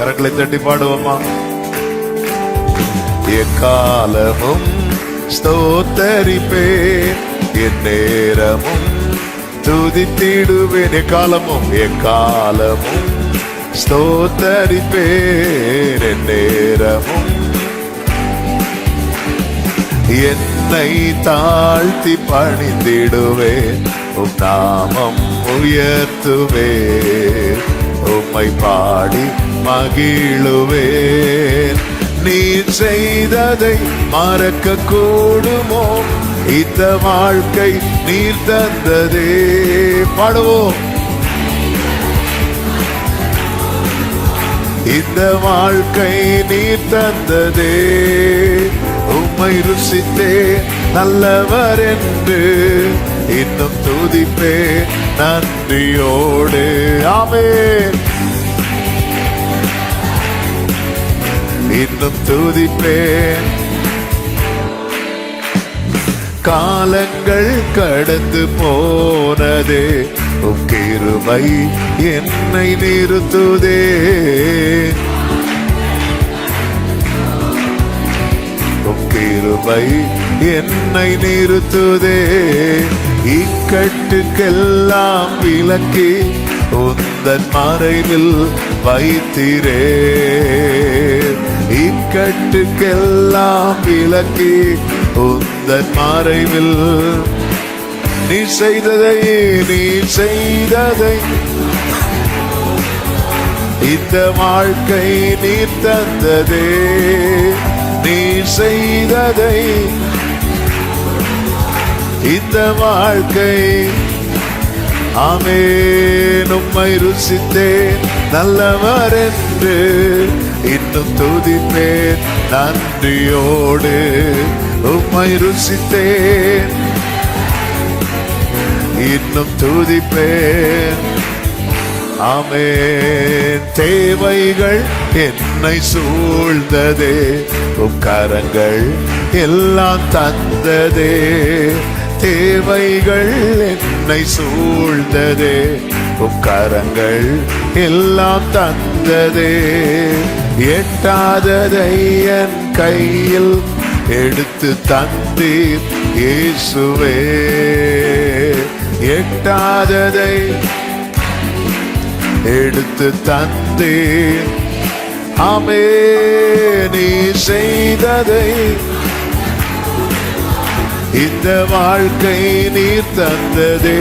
கரங்களை தட்டி பாடுவோமா எக்காலமும் ஸ்தோத்தரிப்பே என் நேரமும் துதித்திடுவேன். எக்காலமும் எக்காலமும் ஸ்தோத்தரிப்பேன் என் நேரமும் என்னை தாழ்த்தி பணிந்திடுவேன். உம் நாமம் உயர்த்துவே உம்மை பாடி மகிழுவேன். நீ செய்ததை மறக்க கூடுமோ இந்த வாழ்க்கை நீர் தந்ததே. பாடுவோம். இந்த வாழ்க்கை நீர் தந்ததே. உம்மை ருசித்தே நல்லவர் என்று. இன்னும் துதிப்பே நன்றியோடு. ஆமே இன்னும் துதிப்பேன். காலங்கள் கடந்து போனதே உம் கிருபை என்னை நிறுத்துதே. உம் கிருபை என்னை நிறுத்துதே. இக்கட்டுக்கெல்லாம் விலக்கி உந்தன் மறைவில் வைத்திரே. இக்கட்டுக்கெல்லாம் விலக்கி உந்த மறைவில். நீ செய்ததை நீ செய்ததை. இந்த வாழ்க்கை நீ தந்ததே. நீ செய்ததை. இந்த வாழ்க்கை ஆமே உம்மை ருசித்தேன் நல்லவர் என்று இன்னும் துதிப்பேன் நன்றியோடு உம்மை ருசித்தேன். இன்னும் துதிப்பேன் ஆமென். தேவைகள் என்னை சூழ்ந்ததே உம் கரங்கள் எல்லாம் தந்ததே. தேவைகள் என்னை சூழ்ந்ததே உம் கரங்கள் எல்லாம் தந்ததே. எட்டாததை என் கையில் எடுத்து தந்தீர் இயேசுவே. எட்டாததை எடுத்து தந்தீர். அமே நீ செய்ததை இந்த வாழ்க்கை நீர் தந்ததே.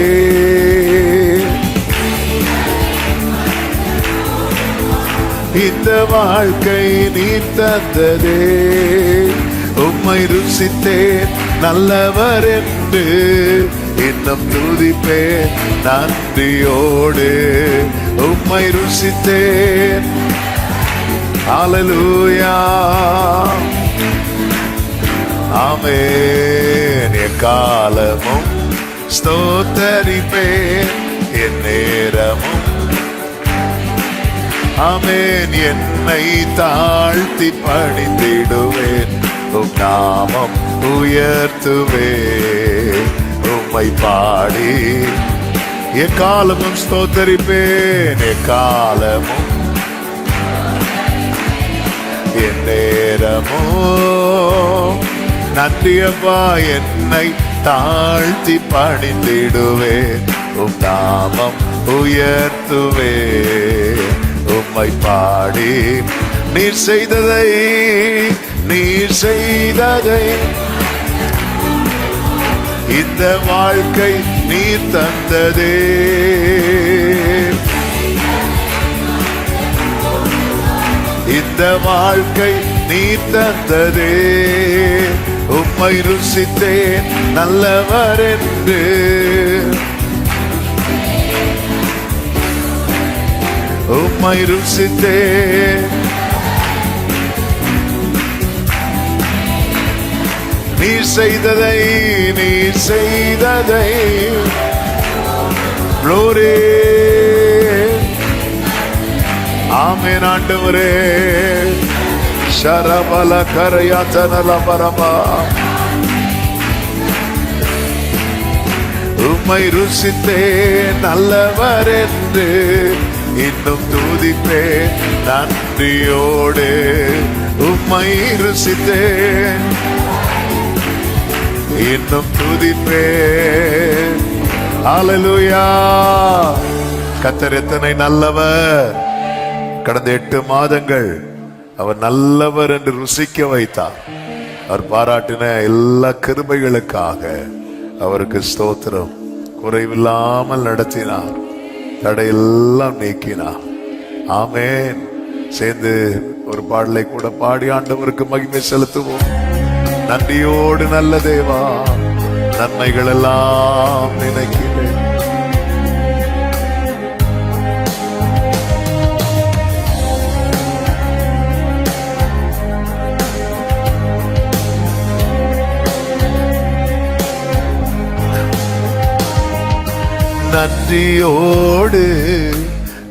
இந்த வாழ்க்கை நீ தந்ததே. உம்மை ருசித்தேன் நல்லவர் என்று. இன்னும் துதிப்பேன் நன்றியோடு. உம்மை ருசித்தேன். அலலூயா ஆமென். எக்காலமும் ஸ்தோத்தரிப்பேன் என் நேரமும் அமேன் என்னை தாழ்த்தி பணிந்திடுவேன். உம் நாமம் உயர்த்துவே உம்மை பாடி எக்காலமும் ஸ்தோத்தரிப்பேன் எக்காலமும் என் நேரமோ நன்றியப்பா என்னை தாழ்த்தி பணிந்திடுவேன். உம் நாமம் உயர்த்துவேன். உம்மை பாடி. நீர் செய்ததை நீர் செய்ததை. இந்த வாழ்க்கை நீர் தந்ததே. இந்த வாழ்க்கை நீ தந்ததே. உம்மை ருசித்தேன் நல்லவர் என்று உம்மை ருசித்தே நீ செய்ததை நீ செய்ததை. க்ளோரே. ஆமேன் ஆண்டவரே. சரபல கரையா தனல பரமா. உம்மை ருசித்தே நல்லவர் என்று இன்னும் துதிப்பேன் நன்றியோடு உம்மை ருசித்தேன். இன்னும் துதிப்பே அலலுயா கத்தர் எத்தனை நல்லவர். கடந்த எட்டு மாதங்கள் அவர் நல்லவர் என்று ருசிக்க வைத்தார். அவர் பாராட்டின எல்லா கிருபைகளுக்காக அவருக்கு ஸ்தோத்திரம். குறைவில்லாமல் நடத்தினார். தடையெல்லாம் நீக்கினார் ஆமேன். சேர்ந்து ஒரு பாடலை கூட பாடி ஆண்டவருக்கு மகிமை செலுத்துவோம். நன்றியோடு நல்ல தேவா நன்மைகள் எல்லாம் நினைக்கிறேன் நன்றியோடு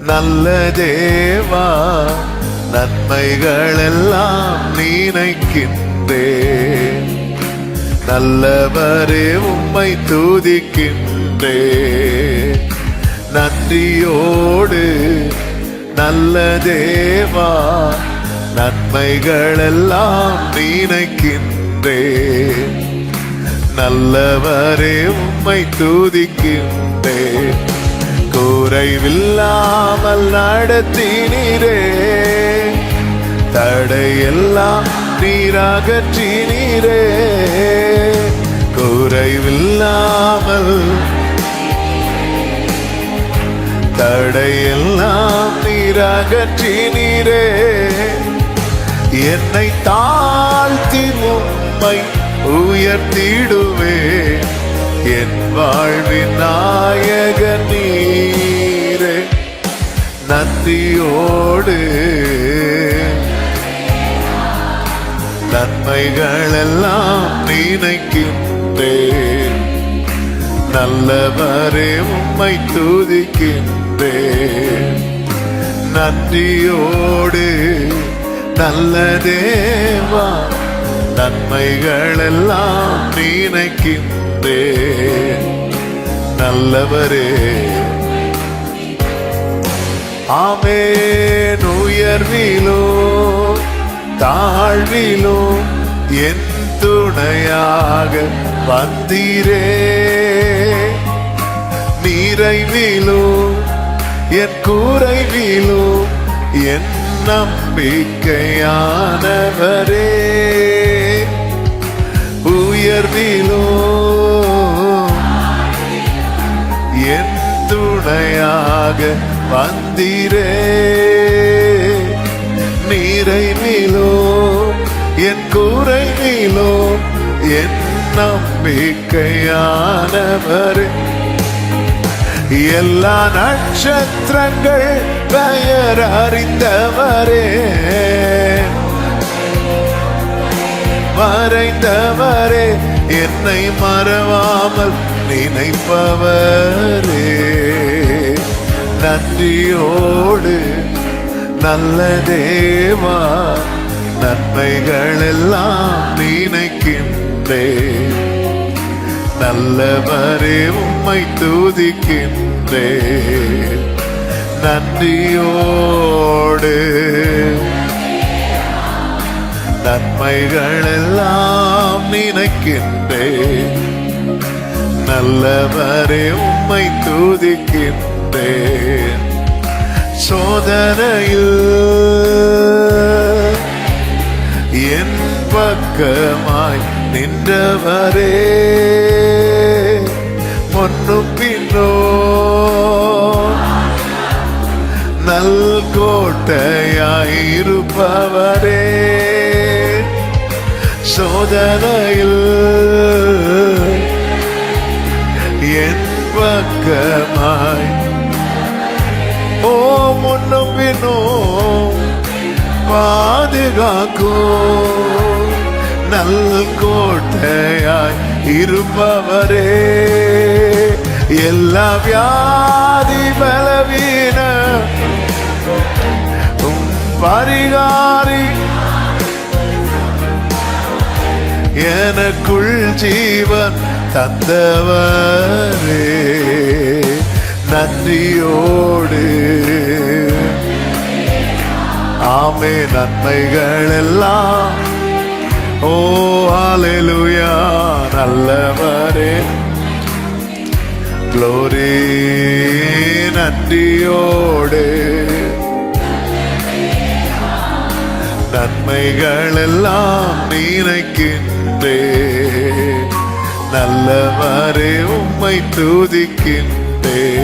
நல்ல தேவா நன்மைகளெல்லாம் நினைக்கின்றே. நல்லவரே உம்மை தூதிக்கின்றே. நன்றியோடு நல்ல தேவா நன்மைகளெல்லாம் நினைக்கின்றே. நல்லவரே உம்மை துதிக்கின்றே குறைவில்லாமல் நடத்தினீரே. தடையெல்லாம் நீராகற்றினீரே. குறைவில்லாமல் தடையெல்லாம் நீராகற்றினீரே. என்னை தாழ்த்தி உம்மை உயர்த்திடுவே. என் வாழ்வின் நாயக நீரே. நந்தியோடு நன்மைகளெல்லாம் நினைக்கின்றேன். நல்லவரே உம்மை துதிக்கின்றேன். நன்றியோடு நல்ல தேவா நன்மைகளெல்லாம் நினைக்கின்றே நல்லவரே. ஆமே உயர்விலோ தாழ்விலோ என் துணையாக வந்தீரே. நிறைவிலோ என் கூரைவிலோ என் நம்பிக்கையானவரே. உயர்விலோ என் துணையாக வந்தீரே. நிறைவிலோ என் கூரை குறைவிலோ என் நம்பிக்கையானவர். எல்லா நட்சத்திரங்கள் பெயர் அறிந்தவரே. மறைந்தவரே என்னை மறவாமல் நினைப்பவரே. நன்றியோடு நல்ல தேவா நன்மைகள் எல்லாம் நினைக்கின்றேன். நல்லவரே உம்மை தூதிக்கின்றே நன்றியோடு நன்மைகள் எல்லாம் நினைக்கின்றே நல்லவரே உம்மை தூதிக்கின்றேன். சோதனையில் என் பக்கமாய் நின்றவரே. முன்னும் பின்னோ நல் கோட்டையாயிருப்பவரே சோதனையில் என் பக்கமாய். ஓ முன்னும் பின்னும் பாதுகாக்கும் நல் கோட்டையாய் இருப்பவரே. எல்லா வியாதி பலவீன பரிகாரி எனக்குள் ஜீவன் தந்தவரே நன்றியோடு. ஆமே நன்மைகள் எல்லாம் ஓ ஹalleluya நல்லவரே. க்ளோரி நன்றியோடு. நன்மைகள் எல்லாம் நினைக்கின்றே நல்லவரே உம்மை துதிக்கின்றே.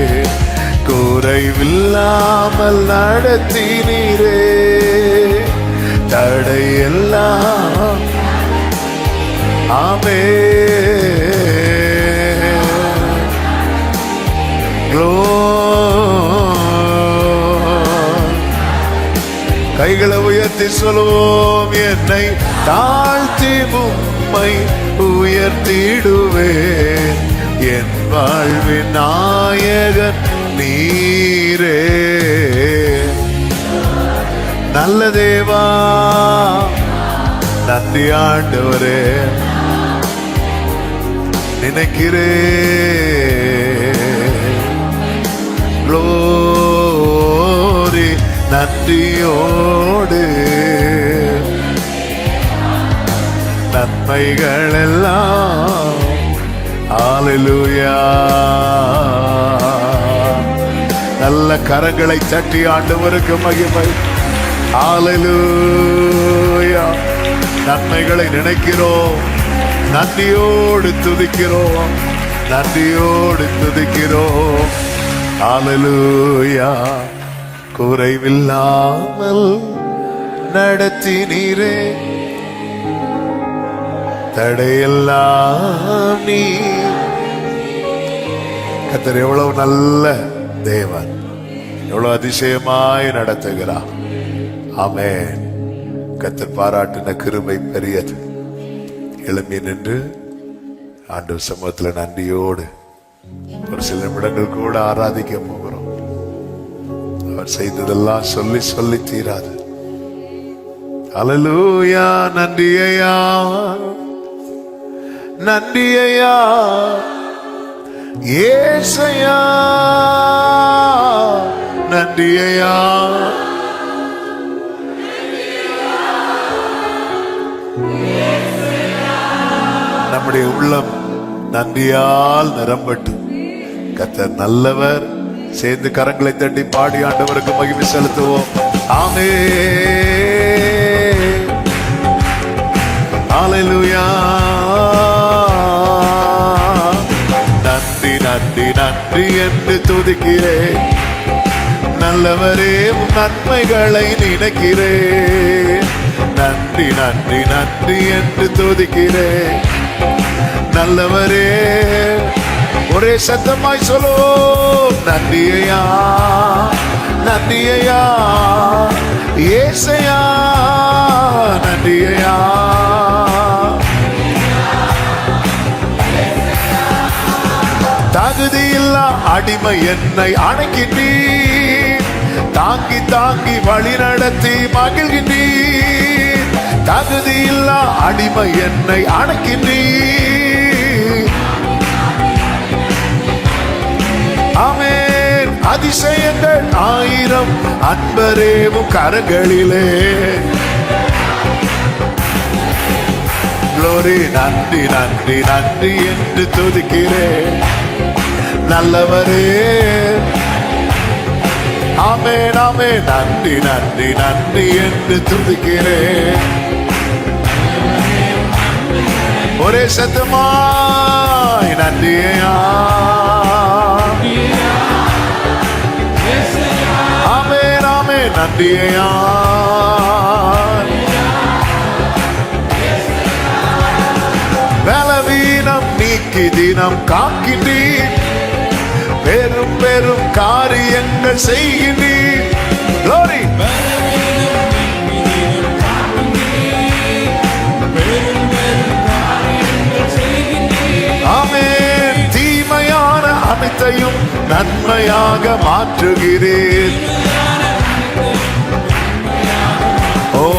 குறைவில்லாமல் நடத்தினீரே. தடையெல்லாம் ஆமே. கைகளை உயர்த்தி சொல்லுவோம் என்னை தாழ்த்தி உம்மை உயர்த்திடுவேன். என் வாழ்வின் நாயகன் நீரே. நல்ல தேவா நந்தி ஆண்டவரே. நினைக்கிறே glory நன்றியோடு. நன்மைகள் ஆலலுயா நல்ல கரங்களை தட்டி ஆண்டவருக்கு மகிமை. ஆலலுயா நன்மைகளை நினைக்கிறோம். நன்றியோடு துதிக்கிறோம். நன்றியோடு துதிக்கிறோம். ஆலலுயா குறைவில்லாமல் நடத்தினீரே. தடையெல்லாம் நீ. கத்தர் எவ்வளவு நல்ல தேவன். எவ்வளவு அதிசயமாய் நடத்துகிறார். ஆமென். கத்தர் பாராட்டின கிருமை பெரியது. எழும்பி நின்று ஆண்டு சமூகத்துல நன்றியோடு ஒரு சில நிமிடங்கள் கூட ஆராதிக்க போகிறோம். அவர் செய்ததெல்லாம் சொல்லி சொல்லி தீராது. அலலூயா நன்றியா நன்றி ஐயா ஏசையா? நன்றி ஐயா நம்முடைய உள்ளம் நன்றியால் நிரம்பட்டு கத்த நல்லவர். சேர்ந்து கரங்களை தட்டி பாடி ஆண்டவருக்கு மகிமை செலுத்துவோம். ஆமே ஆலையிலுயா நன்றி என்று துதிக்கிறேன். நல்லவரே நன்மைகளை நினைக்கிறேன். நன்றி நன்றி நன்றி என்று துதிக்கிறேன். நல்லவரே ஒரே சத்தமாய் சொல்லோ. நன்றியா நன்றியா ஏசையா நன்றியா தகுதியில்லா அடிமை என்னை அணைக்கின்றீர். தாங்கி தாங்கி வழி நடத்தி மகிழ்கின்றீர். தகுதியில்லா அடிமை என்னை அணைக்கின்றீர். ஆமென். அதிசயங்கள் ஆயிரம் அன்பரேவும் கரங்களிலே. நன்றி நன்றி நன்றி என்று துதிக்கிறேன். நல்லவரே. ஆமே நாமே நன்றி நன்றி நன்றி என்று துதிக்கிறேன். ஒரே சத்தமாய் நன்றியா. ஆமே நாமே நன்றியா. பலவீனம் நீக்கி தினம் காக்கின்றீர் பெரும் பெரும் காரியங்கள் செய்கிறீர். Glory. ஆமென். தீமையான அனைத்தையும் நன்மையாக மாற்றுகிறீர். ஓ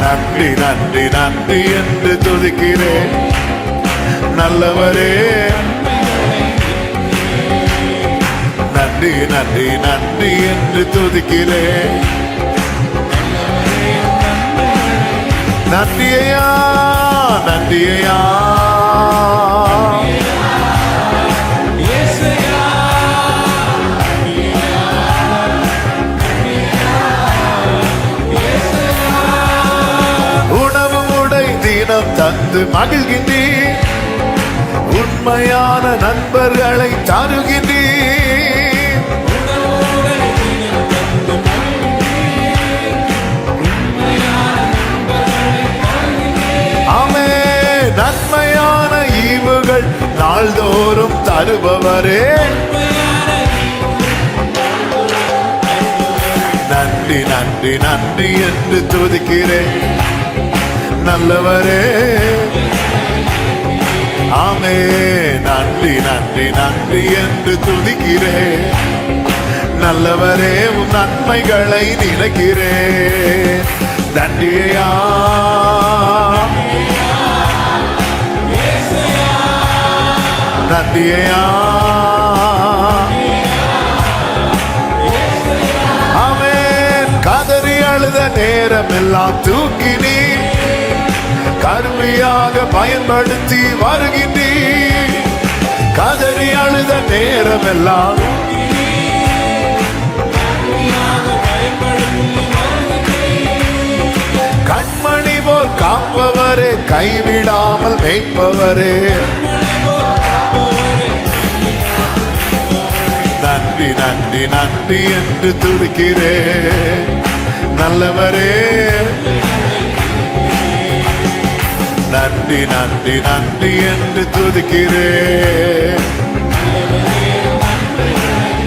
நன்றி நன்றி நன்றி என்று துதிக்கிறேன். நல்லவரே. நன்றி நன்றி நன்றி என்று துதிக்கிறேன். நன்றியா நன்றியா உணவு உடை தினம் தந்து மகிழ்கின்றீர் உண்மையான நண்பர்களை தருகின்றீர் நாள்தோறும் தருபவரே. நன்றி நன்றி நன்றி என்று துதிக்கிறேன். நல்லவரே. ஆமே. நன்றி நன்றி நன்றி என்று துதிக்கிறேன். நல்லவரே உன் நன்மைகளை நினைக்கிறேன். நன்றியா நன்றியா ஆமென் கதறி அழுத நேரம் எல்லாம் தூக்கி நீ கருவியாக பயன்படுத்தி வருகின்றீர் கதறி அழுத நேரம் எல்லாம் கண்மணி போல் காப்பவரே கைவிடாமல் மேய்ப்பவரே. நன்றி நன்றி நன்றி என்று துடிக்கிறேன் நல்லவரே. நன்றி நன்றி நன்றி என்று துதிக்கிறேன்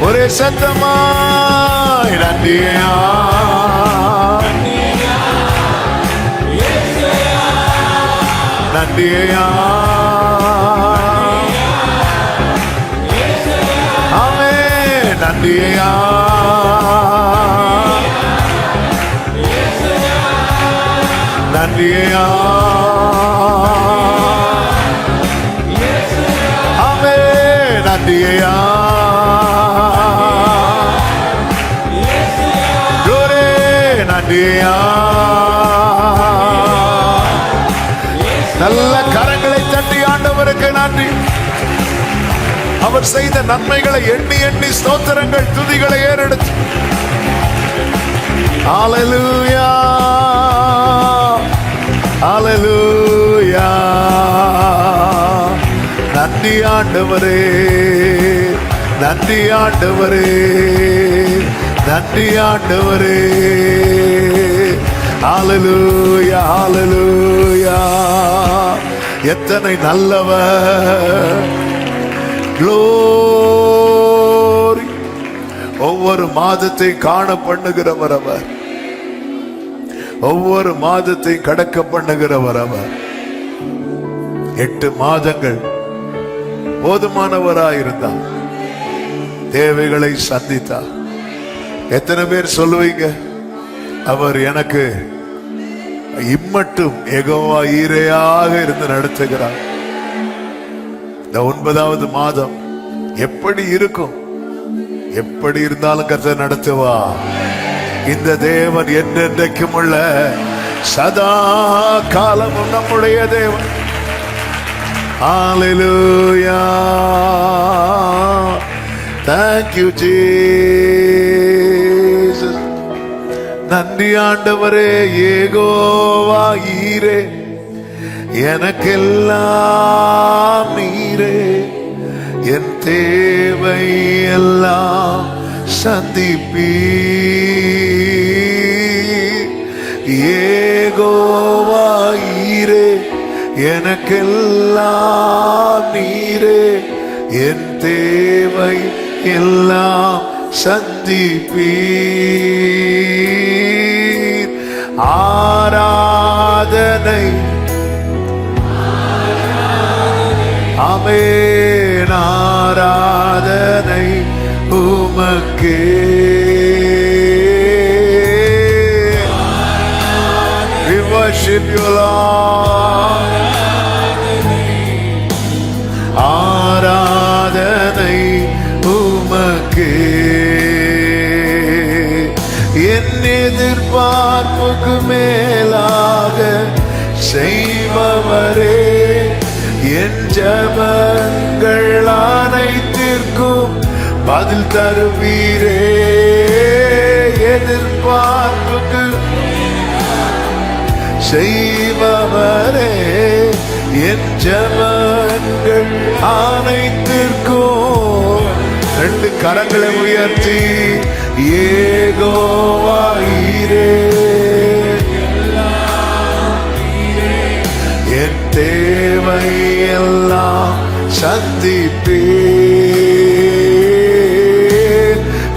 ஒரே சத்தமாய் நன்றியா நன்றியா நன்றியா நன்றியா ஆமே நன்றியா ஜோரே நன்றியா நல்ல கரங்களை தட்டி ஆண்டவருக்கு நன்றி. அவர் செய்த நன்மைகளை எண்ணி எண்ணி ஸ்தோத்திரங்கள் துதிகளை ஏறெடுத்து. அலலூயா அலலூயா நன்றி ஆண்டவரே நன்றி ஆண்டவரே நன்றி ஆண்டவரே. ஆலலூயா ஆலலூயா எத்தனை நல்லவர் க்ளோரி ஒவ்வொரு மாதத்தை காண பண்ணுகிறவர் அவர். ஒவ்வொரு மாதத்தை கடக்க பண்ணுகிறவர் அவர். எட்டு மாதங்கள் போதுமானவராயிருந்தார் தேவைகளை சந்தித்தார். எத்தனை பேர் சொல்லுவீங்க? அவர் எனக்கு இம்மட்டும் எகோவா ஈரையாக இருந்து நடத்துகிறார். இந்த ஒன்பதாவது மாதம் எப்படி இருக்கும்? எப்படி இருந்தாலும் கர்த்தர் நடத்துவா? இந்த தேவன் என்றென்றைக்கும் உள்ள சதா காலமும் நம்முடைய தேவன். Hallelujah. Thank you, நன்றி ஆண்டவரே ஏகோவா ஈரே. எனக்கெல்லாம் நீரே என் தேவை எல்லாம் சந்திப்பீ ஏகோவா எனக்கெல்லாம் நீரே என் தேவை எல்லாம் சந்திப்பீர். ஆராதனை அமேன் ஆராதனை உமக்கே worship you, Lord. ஆராதனை உமக்கே என் எதிர்பார் ஜபங்கள் அனைத்திற்கும் பதில் தருவீரே. எதிர்பார்ப்புக்கு செய்பவரே என் ஜபங்கள் அனைத்திற்கும் ரெண்டு கரங்களை உயர்த்தி ஏகோவாயிரே. என் தேவை எல்லாம் சந்திப்பே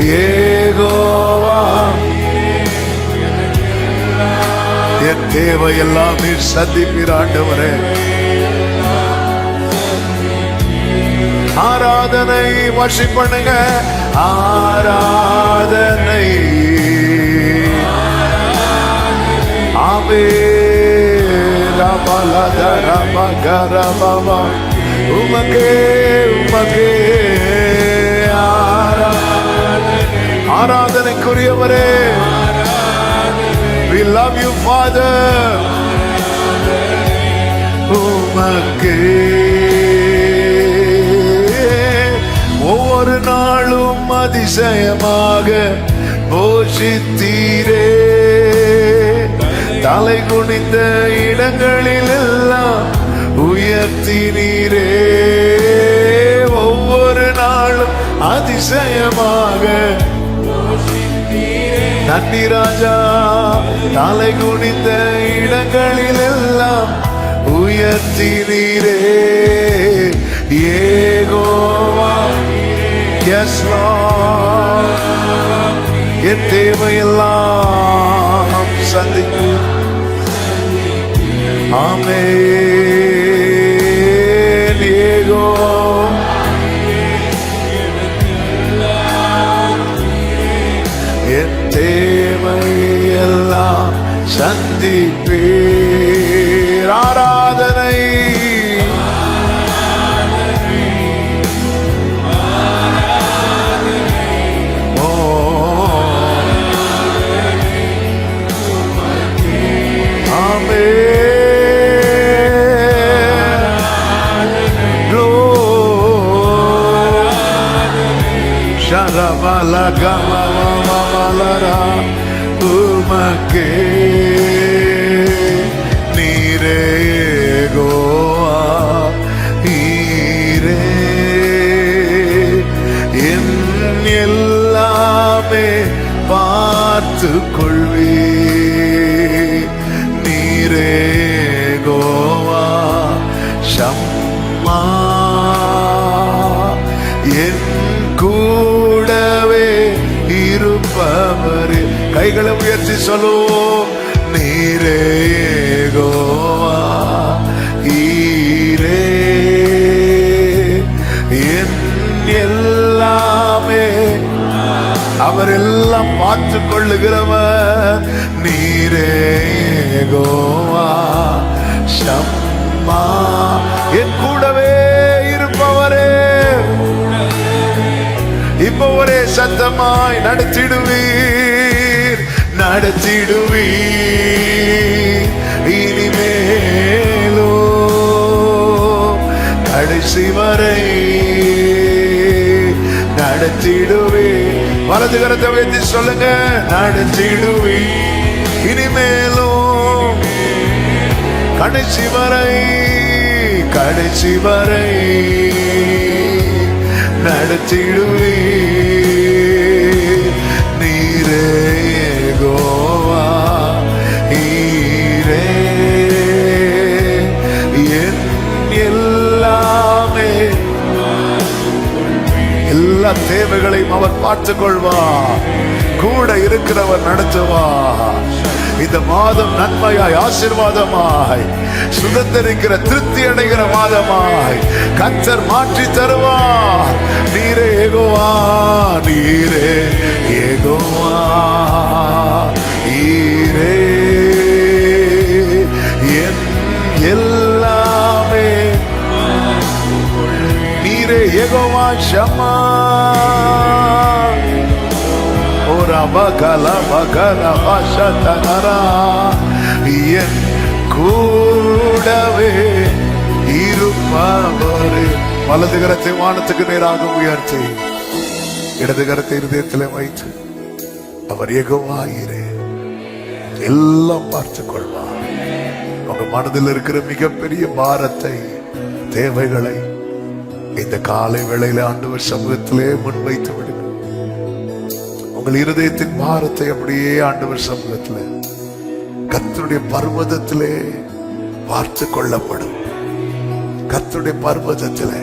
ஏகோவா. என் தேவையெல்லாம் நீர் சந்திப்பீர் ஆண்டவரே. ஆராதனை வர்ஷிப் பண்ணுங்க. ஆராதனை. ஆமே ரபலத ரபகரபவ உமகே உமகே ஆராதனைக்குரியவரே We love you, Father. உமக்கே ஒவ்வொரு நாளும் அதிசயமாக போஷித்தீரே தலை குனிந்த இடங்களில் எல்லாம் உயர்த்தினீரே ஒவ்வொரு நாளும் அதிசயமாக நன்றி ராஜா தலை குனிந்த இடங்களில் எல்லாம் உயர்த்தினீரே ஏகோவா எஸ் என் தேவையெல்லாம் சந்திக்கும். Amén. Diego. என் தேவையெல்லாம் சந்திப்பேராரா ஷரபலகமமமலரா உமக்கே நீரே கோவா ஈரே என் எல்லாமே பார்த்து கொள்வே நீரே கைகளை உயர்த்தி சொல்லுவோம். நீரே கோவா ஈரே. என் எல்லாமே அவர் எல்லாம் பார்த்து கொள்ளுகிறவர். நீரே கோவா சம்மா என் கூடவே இருப்பவரே. இப்ப ஒரே சத்தமாய் நடத்திடுவீர். நடத்திடுவீ இனிமேலோ கடைசி வரை நடத்திடுவே வலது கரத்தை வைத்து சொல்லுங்க. நடத்திடுவே இனிமேலும் கடைசி வரை கடைசி வரை நடத்திடுவே நீரே எல்லா தேவைகளையும் அவர் பார்த்துக் கொள்வார் கூட இருக்கிறவர் நடத்துவார். இந்த மாதம் நன்மையாய் ஆசிர்வாதமாய் சுதந்திரிக்கிற திருப்தி அடைகிற மாதமாய் கச்சர் மாற்றி தருவார். நீரே ஏகோவா நீரே ஏகோவா ஈரே நீரே ஏகோவா ஷமா ஓரா பகல பகல பஷதனரா என் கூடவே இருப்பவரே வலது கரத்தை வானத்துக்கு நேராக உயர்த்தி இடது கரத்தை இருதயத்தில் வைத்து அவர் எகவாயிரே எல்லாம் பார்த்து கொள்வார் உங்க மனதில் இருக்கிற மிகப்பெரிய பாரத்தை தேவைகளை இந்த காலை வேளையில ஆண்டவர் சமூகத்திலே முன்வைத்து விடுங்க உங்கள் இருதயத்தின் பாரத்தை அப்படியே ஆண்டவர் சமூகத்தில் கத்தருடைய பர்வதத்திலே பார்த்து கொள்ளப்படும். கர்த்தருடைய பர்வதத்தில்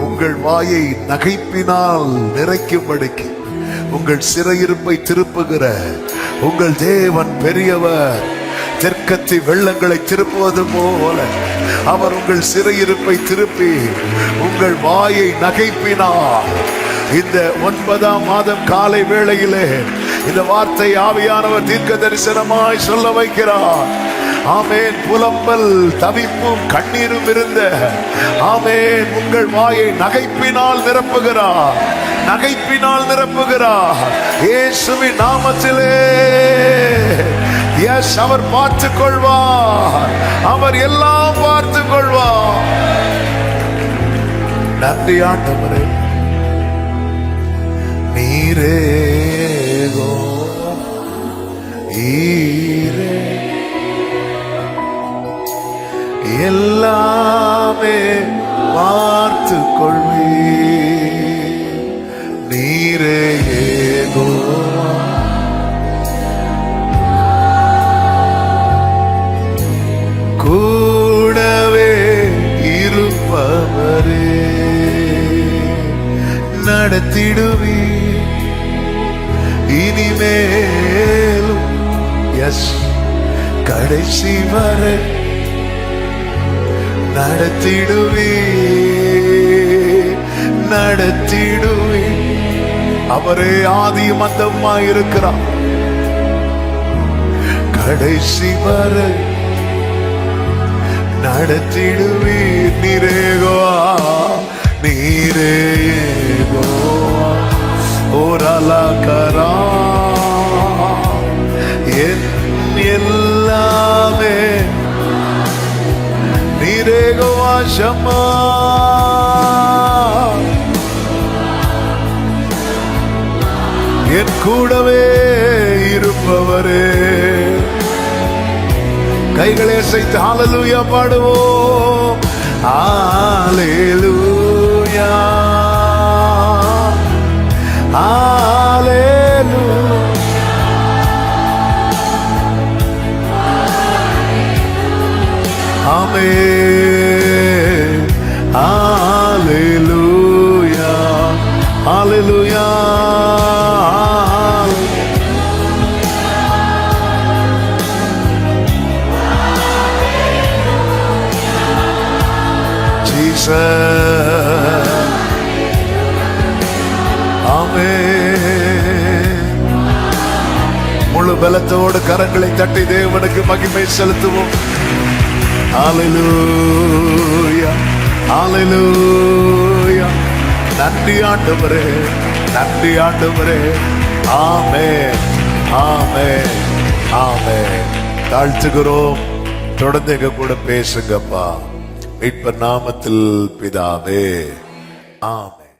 உங்கள் வாயை நகைப்பினால் நிறைக்கும்படிக்கு உங்கள் சிறையிருப்பை திருப்புகிற உங்கள் தேவன் பெரியவர் தெற்கத்தி வெள்ளங்களை திருப்புவது போல அவர் உங்கள் சிறையிருப்பை திருப்பி உங்கள் வாயை நகைப்பினார். இந்த ஒன்பதாம் மாதம் காலை வேளையிலே இந்த வார்த்தை ஆவியானவர் தீர்க்க தரிசனமாய் சொல்ல வைக்கிறார். ஆமேன். புலம்பல் தவிப்பும் கண்ணீரும் இருந்த. ஆமேன். உங்கள் வாயை நகைப்பினால் நிரப்புகிறார். நகைப்பினால் நிரப்புகிறார். இயேசுவின் நாமத்திலே. எஸ் அவர் பார்த்து கொள்வார் அவர் எல்லாம் பார்த்து கொள்வார் நன்றி ஆண்டவரே. நீரே ஈரே. எல்லாமே பார்த்து கொள்வீ நீரே ஏகோ கூடவே இருப்பவரே. நடத்திடுவி இனிமேலும் எஸ் கடைசி வரை நடத்திடுவி நடத்திடுவி அவரே ஆதியும் அந்தம்மா கடைசி வரை நடத்திடுவீர் நீரேகோவா நீரேகோவா. ஓரலகரா என் எல்லாமே. நீரேகோவா ஷமா என் கூடவே இருப்பவரே. கைகளை அசைத்து ஹாலலூயா பாடுவோம் ஆலேலூயா ஆலேலூ ஆமே முழு கரங்களை தட்டி தேவனுக்கு மகிமை செலுத்துவோம். நன்றி ஆண்டவரே நன்றி ஆண்டவரே. ஆமே ஆமே ஆமே தாழ்த்துகிறோம். தொடர்ந்து எங்க கூட பேசுங்கப்பா. மீட்பர் நாமத்தில் பிதாவே. ஆம்